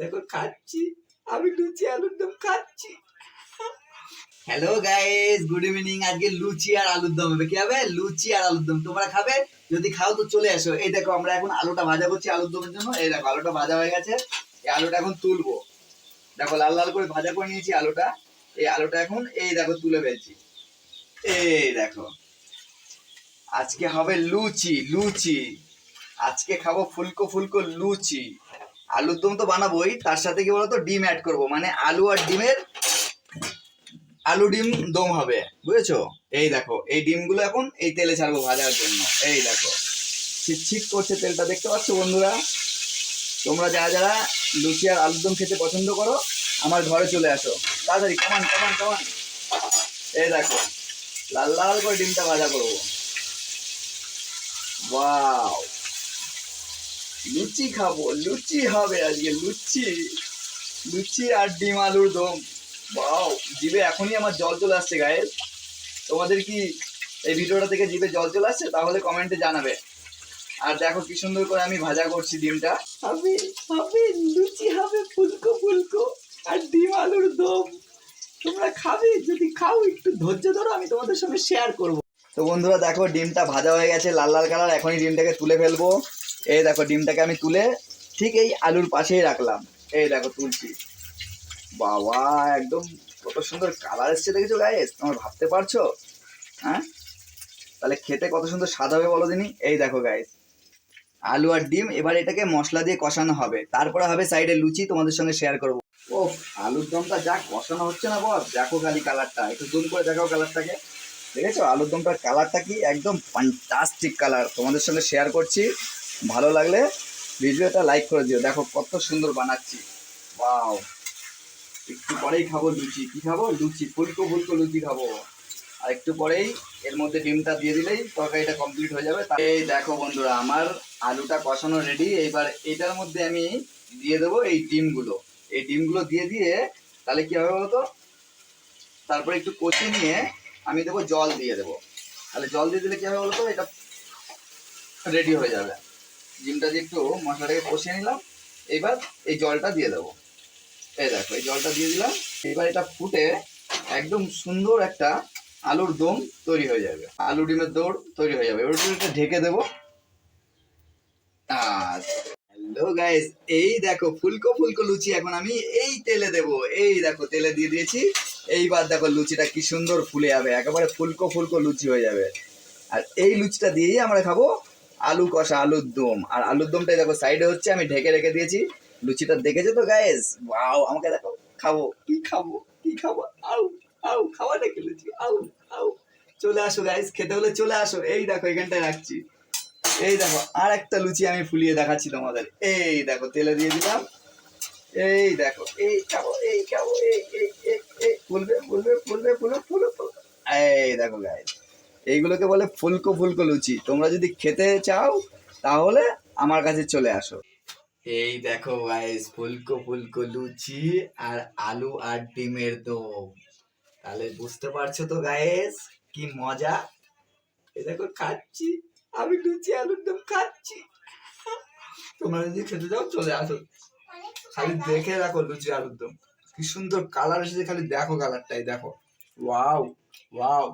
দেখো খাচ্ছি। আমি লুচি, আলুর দম খাচ্ছি। হ্যালো গাইস গুড ইভিনিং আজকে লুচি আর আলুর দম হবে। কি হবে? লুচি আর আলুর দম। তোমরা খাবে? যদি খাও, তো চলে আসো এই দেখো, আমরা এখন আলুটা ভাজা করছি আলুর দমের জন্য। এই দেখো, আলুটা ভাজা হয়ে গেছে। এই আলুটা এখন তুলবো। দেখো, লাল লাল করে ভাজা করে নিয়েছি আলুটা। এই আলুটা এখন এই দেখো, তুলে ফেলছি। এই দেখো। আজকে হবে লুচি লুচি। আজকে খাব ফুলকো ফুলকো লুচি। আলুর দম তো বানাবোই, তার সাথে কি বলতো, ডিম অ্যাড করব। মানে আলু আর ডিমের আলু ডিম দম হবে, বুঝেছ? এই দেখো, এই ডিমগুলো এখন এই তেলে ছাড়বো ভাজার জন্য। এই দেখো ছিটছিট করছে তেলটা, দেখতে পাচ্ছ বন্ধুরা? তোমরা যারা যারা লুচি আর আলুর দম খেতে পছন্দ করো, আমার ঘরে চলে আসো। তাড়াতাড়ি কামান কামান কামান এই দেখো, লাল লাল করে ডিমটা ভাজা করব। ওয়াও লুচি খাব লুচি হবে আজকে লুচি। লুচি আর ডিম আলুর দম। বাও জিভে এখনই আমার জল চলে আসছে গায়ে তোমাদের কি এই ভিডিওটা থেকে জিভে জল চলে আসছে? তাহলে কমেন্টে জানাবে। আর দেখো কি সুন্দর করে আমি ভাজা করছি ডিমটা। হবে হবে লুচি হবে ফুলকো ফুলকো আর ডিম আলুর দম। তোমরা খাবে যদি খাও একটু ধৈর্য ধরো আমি তোমাদের সঙ্গে শেয়ার করব। তো বন্ধুরা দেখো ডিমটা ভাজা হয়ে গেছে লাল লাল কালার এখনই ডিমটাকে তুলে ফেলব। এই দেখো ডিমটাকে আমি তুলে ঠিক এই আলুর পাশেই রাখলাম। এই দেখো তুলছি। বাবা, একদম কত সুন্দর কালার এসছে দেখেছ গাইস তোমার ভাবতে পারছ? হ্যাঁ? তাহলে খেতে কত সুন্দর স্বাদ হবে বলো দিনি? এই দেখো গাইস আলু আর ডিম এবার এটাকে মশলা দিয়ে কষানো হবে। তারপরে হবে সাইডে লুচি, তোমাদের সঙ্গে শেয়ার করব। ও আলুর দমটা যা কষানো হচ্ছে না বস? দেখো খালি কালারটা একটু জুম করে দেখাও কালারটাকে দেখেছ? আলুর দমটার কালারটা কি? একদম ফ্যান্টাস্টিক কালার তোমাদের সঙ্গে শেয়ার করছি। ভালো লাগলে ভিডিওটা লাইক করে দিও। দেখো কত সুন্দর বানাচ্ছি। ওয়াও একটু পরেই খাব লুচি। কি খাব? লুচি। ফুলকো ফুলকো লুচি খাব। আর একটু পরেই এর মধ্যে ডিমটা দিয়ে দিলেই তরকারিটা কমপ্লিট হয়ে যাবে। তা- এই দেখো বন্ধুরা, আমার আলুটা কষানো রেডি এইবার এটার মধ্যে আমি দিয়ে দেবো এই ডিমগুলো। এই ডিমগুলো দিয়ে দিয়ে তাহলে কী হবে বলতো? তারপরে একটু কষে নিয়ে আমি দেবো জল দিয়ে দেবো। তাহলে জল দিয়ে দিলে কী হবে বলতো? এটা রেডি হয়ে যাবে। ডিমটা দিয়ে একটু মশলাটাকে কষিয়ে নিলাম। এবার এই জলটা দিয়ে দেবো। এই দেখো, এই জলটা দিয়ে দিলাম। এবার এটা ফুটে একদম সুন্দর একটা আলুর দম তৈরি হয়ে যাবে। আলু ডিমের দৌড় তৈরি হয়ে যাবে। এবার একটু ঢেকে দেবো। হ্যালো গাইস, এই দেখো ফুলকো ফুলকো লুচি এখন আমি এই তেলে দেব। এই দেখো, তেলে দিয়ে দিয়েছি। এইবার দেখো লুচিটা কি সুন্দর ফুলে যাবে। একেবারে ফুলকো ফুলকো লুচি হয়ে যাবে। আর এই লুচিটা দিয়েই আমরা খাব আলু কষা, আলুর দম। আর আলুর দমটা দেখো সাইডে হচ্ছে আমি ঢেকে রেখে দিয়েছি। লুচিটা দেখেছ তো গায়েস ওয়াও আমাকে দেখো, খাব। কি খাব? কি খাব? আউ আউ, খাওয়া নাকি লুচি? আউ আউ। চলে আসো গাইস খেতে হলে চলে আসো। এই দেখো, এখানটায় রাখছি। এই দেখো, আর একটা লুচি আমি ফুলিয়ে দেখাচ্ছি তোমাদের। এই দেখো, তেলে দিয়ে দিলাম। এই দেখো, এই খাব এই খাব, এই এই এই ফুলবে ফুলবে ফুলবে ফুলো ফুলো ফুলো এই দেখো গাইস এইগুলোকে বলে ফুলকো ফুলকো লুচি। তোমরা যদি খেতে চাও, তাহলে আমার কাছে চলে আসো। এই দেখো গাইস ফুলকো ফুলকো লুচি আর আলু আর ডিমের দম। তাহলে বুঝতে পারছ তো গাইস কি মজা? এই দেখো খাচ্ছি, আমি লুচি, আলুর দম খাচ্ছি। তোমরা যদি খেতে চাও, চলে আসো। খালি দেখে রাখো লুচি, আলুর দম। কি সুন্দর কালার এসেছে, খালি দেখো কালারটাই দেখো। Wow wow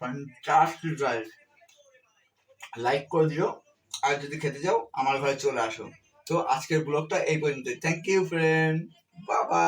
fantastic guys like করে দিও, আর যদি খেতে যাও আমার ঘরে চলে আসো। তো আজকের ব্লগটা এই পর্যন্ত থ্যাংক ইউ ফ্রেন্ড বাবা